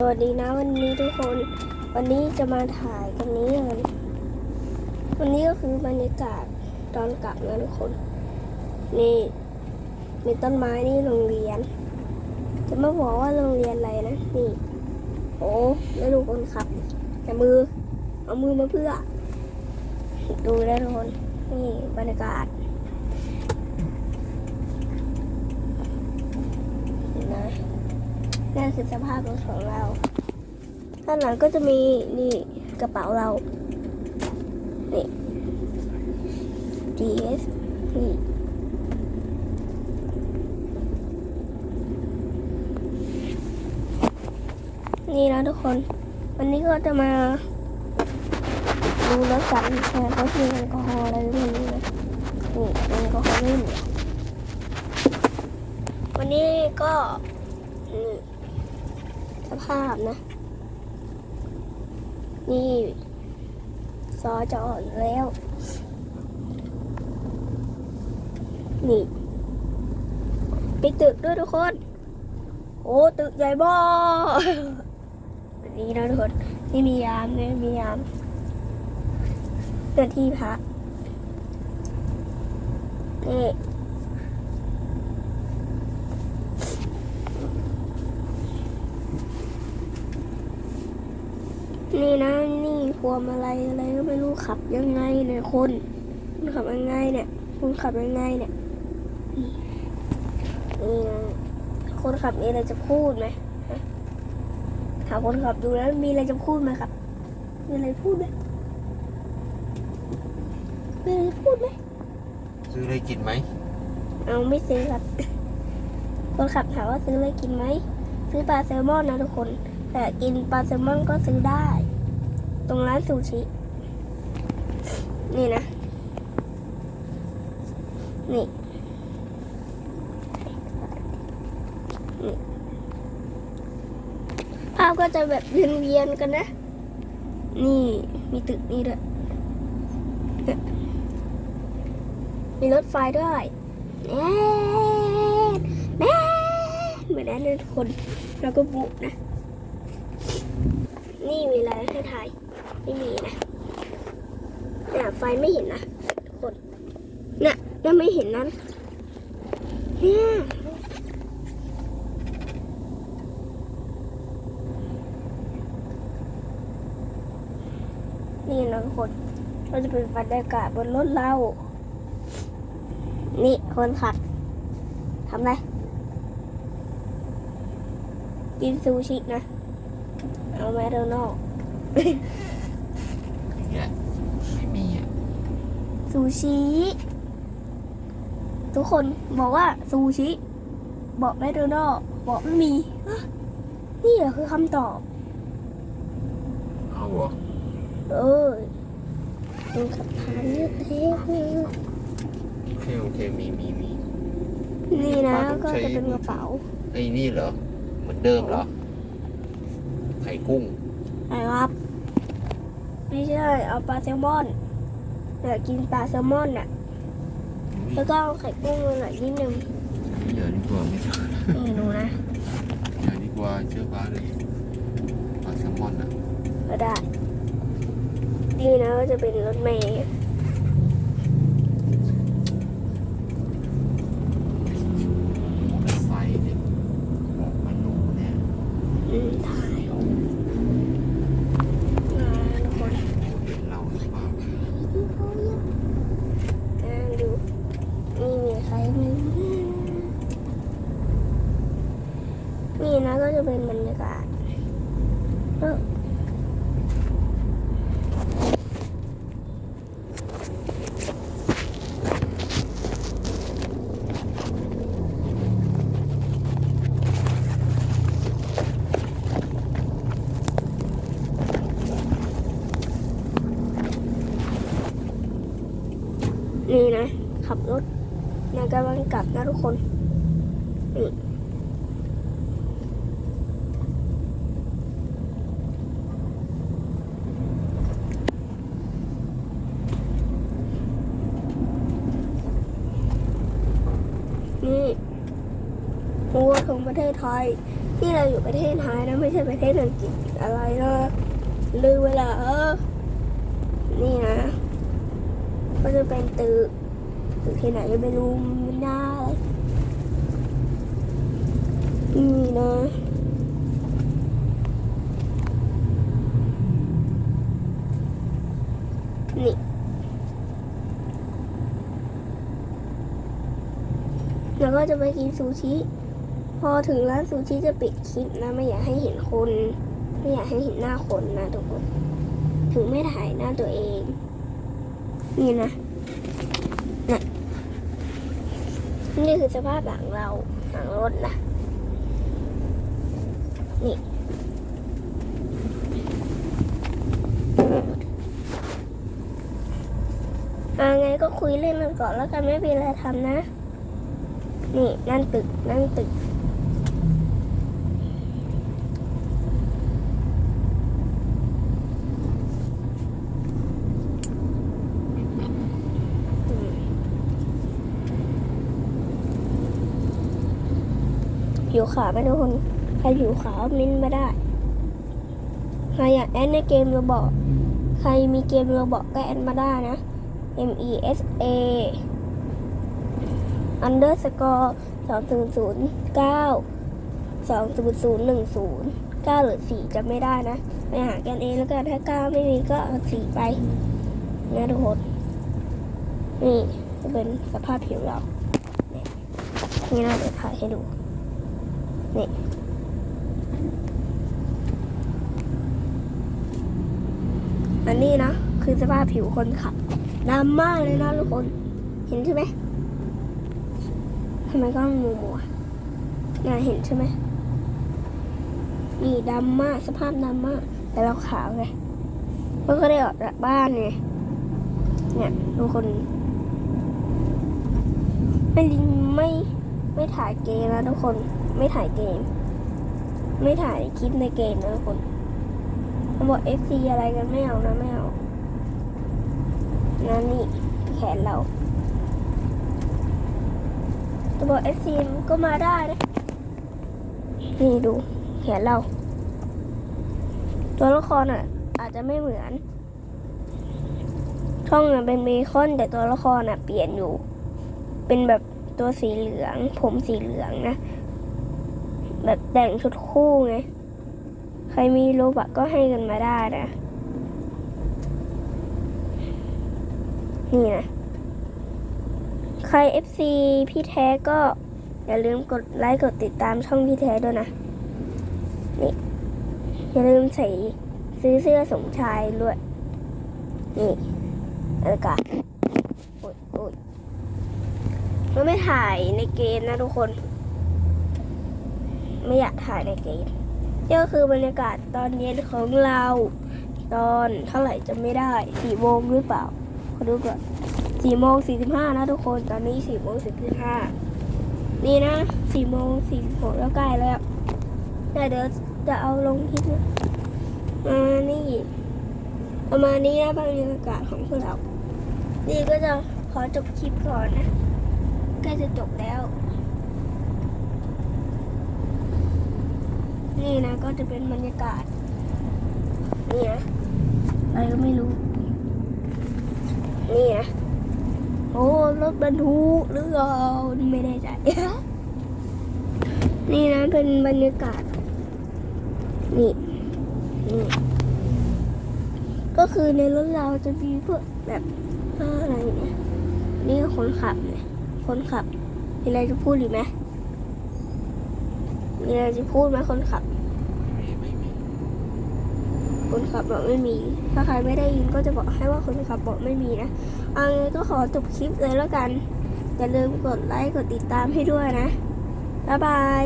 สวัสดีนะวันนี้ทุกคนวันนี้จะมาถ่ายกันนี้กันวันนี้ก็คือบรรยากาศตอนกลับนะทุกคน นี่มีต้นไม้นี่โรงเรียน จะมาบอกว่าโรงเรียนอะไรนะนี่โอ้แล้วดูคนขับแต่มือ เอามือมาเพื่อ ดูได้ทุกคนนี่บรรยากาศเห็นนะ นั่นคือสภาพรถของเราด้านหลังก็จะมีนี่กระเป๋าเรานี่ DS นี่นี่นะทุกคน วันนี้ก็จะมาดูรถกันแต่เขามีแอลกอฮอล์อะไรไม่รู้นะนี่แอลกอฮอล์ไม่เหลือวันนี้ก็นี่ ภาพนะ นี่ ซอจะอ่อนแล้ว นี่ไปตึกด้วยทุกคน โอ้ ตึกใหญ่บ่นนี้นะทุกคนนี่มียามเนี่ยมียามเจ้าที่พักนี่ นี่นะนี่พวงมาลัยอะไรก็ไม่รู้ขับยังไงเนี่ยคนคุณขับยังไงเนี่ยคุณขับยังไงเนี่ยนี่นี่นะคนขับมีอะไรจะพูดไหมฮะถามคนขับดูแล้วมีอะไรจะพูดไหมครับ มีอะไรพูดไหมมีอะไรพูดไหมซื้ออะไรกินไหมเอาไม่ซื้อครับ คนขับถามว่าซื้ออะไรกินไหมซื้อปลาแซลมอนนะทุกคน แต่กินปลาแซลมอนก็ซื้อได้ ตรงร้านซูชิ นี่นะ นี่ นี่ ภาพก็จะแบบเวียนๆกันนะ นี่มีตึกนี่ด้วยเนี่ยมีรถไฟด้วยแม่แม่เหมือนนั้นเลยทุกคน แล้วก็บุกนะ นี่มีอะไรให้ถ่าย ไม่มีนะเนี่ยไฟไม่เห็นนะทุกคนเนี่ยยังไม่เห็นนั้นเนี่ยนี่นะทุกคนเราจะเป็นบรรยากาศบนรถเรา นี่คนขับทำไรกินซูชินะ เอาแมคโดนัลด์เนี่ยไม่มีอะซูชิ ทุกคนบอกว่าซูชิ บอกแมคโดนัลด์บอกไม่มีฮะนี่เหรอคือคำตอบ เอาเหรอเออดูขับทานเลือดเทปเลยโอเคโอเคมีมีมีนี่นะก็จะเป็นกระเป๋าไอ้นี่เหรอ เหมือนเดิมเหรอไข่กุ้งอะไรครับ ไม่ใช่ เอาปลาแซลมอนแต่กินปลาแซลมอนน่ะ แล้วก็เอาไข่กุ้งมาหน่อยนิดนึงอย่าดีกว่าไม่ใช่นี่หนูนะอย่าดีกว่าเชื่อป้าเลยปลาแซลมอนอะก็ได้นี่นะก็จะเป็นรถเมย์ ไฟเนี่ยบอกมันหนูเนี่ย อืมถ่ายมาทุกคน เป็นเราหรือเปล่า อ่าดูนี่มี ใครไหมนี่นะก็จะเป็นบรรยากาศเออนี่นะ ขับรถนะกำลังกลับ นะทุกคนนี่นี่หัวของประเทศไทย ที่เราอยู่ประเทศไทยนะไม่ใช่ประเทศอังกฤษอะไรนะลืมเวลาเออนี่นะ ก็จะเป็นตึก ตึกที่ไหนไม่รู้ไม่น่าเลยนี่นะนี่แล้วก็จะไปกินซูชิ พอถึงร้านซูชิจะปิดคลิปนะ ไม่อยากให้เห็นคน ไม่อยากให้เห็นหน้าคนนะทุกคน ถึงไม่ถ่ายหน้าตัวเอง นี่นะ นี่คือสภาพหลังเราหลังรถนะ นี่อ่าไงก็คุยเล่นกันก่อนแล้วกันไม่เป็นไรทำนะ นี่นั่นตึกนั่นตึก ผิวขาวไหมทุกคนใครผิวขาวมิ้นมาได้ใครอยากแอดในเกมเราบอกใครมีเกมเราบอกก็แอดมาได้นะ M E S A underscore สองศูนย์ศูนย์เก้าสองศูนย์ศูนย์หนึ่งศูนย์เก้าหรือสี่จะไม่ได้นะไปหากันเองแล้วกันถ้าเก้าไม่มีก็เอาสี่ไปนะทุกคนนี่จะเป็นสภาพผิวเราเนี่ยนี่นะเดี๋ยวถ่ายให้ดู นี่ อันนี้นะ คือสภาพผิวคนขับดำมากเลยนะทุกคน เห็นใช่ไหมทำไมก็มัวมัวน่าเห็นใช่ไหมนี่ดำมาก สภาพดำมาก แต่เราขาวไงมื่อก็ได้ออกจากบ้านไงเนี่ยทุกคนไม่ลิงไม่ไม่ถ่ายเกมนะทุกคน ไม่ถ่ายเกม ไม่ถ่ายคลิปในเกมนะทุกคนเขาบอก FC อะไรกันไม่เอานะไม่เอานั่นนี่แขนเราจะบอก FC ก็มาได้นะนี่ดูแขนเรา ตัวละครอะ อาจจะไม่เหมือน ช่องอะเป็นเบคอนแต่ตัวละครอะ เปลี่ยนอยู่ เป็นแบบตัวสีเหลือง ผมสีเหลืองนะ แบบแต่งชุดคู่ไง ใครมีโลบักก็ให้กันมาได้นะ นี่นะ ใคร FC พี่แท้ก็ อย่าลืมกดไลค์กดติดตามช่องพี่แท้ด้วยนะ นี่ อย่าลืมใส่ซื้อเสื้อสมชายด้วย นี่อากาศโอ๊ยโอ๊ยมันไม่ถ่ายในเกมนะทุกคน ไม่อยากถ่ายในเกมนี่ก็คือบรรยากาศตอนเย็นของเรา ตอนเท่าไหร่จะไม่ได้สี่โมงหรือเปล่าขอดูก่อนสี่โมงสี่สิบห้านะทุกคนตอนนี้สี่โมงสี่สิบห้านี่นะสี่โมงสี่สิบหกแล้วใกล้แล้วแต่เดี๋ยวจะเอาลงคลิปนะมานี่ประมาณนี้นะบรรยากาศของพวกเรา นี่ก็จะขอจบคลิปก่อนนะใกล้จะจบแล้ว นี่นะก็จะเป็นบรรยากาศนี่นะอะไรก็ไม่รู้นี่นะโอ้รถบรรทุกหรือเปล่าไม่แน่ใจนี่นะเป็นบรรยากาศนี่นี่ก็คือในรถเราจะมีพวกแบบอะไรเนี่ยนี่ก็คนขับเนี่ยคนขับมีอะไรจะพูดหรือไหม มีอะไรจะพูดไหมคนขับ ไม่มีไม่มีคนขับบอกไม่มี ถ้าใครไม่ได้ยินก็จะบอกให้ว่าคนขับบอกไม่มีนะเอาไงก็ขอจบคลิปเลยแล้วกัน อย่าลืมกดไลค์กดติดตามให้ด้วยนะ บ๊ายบาย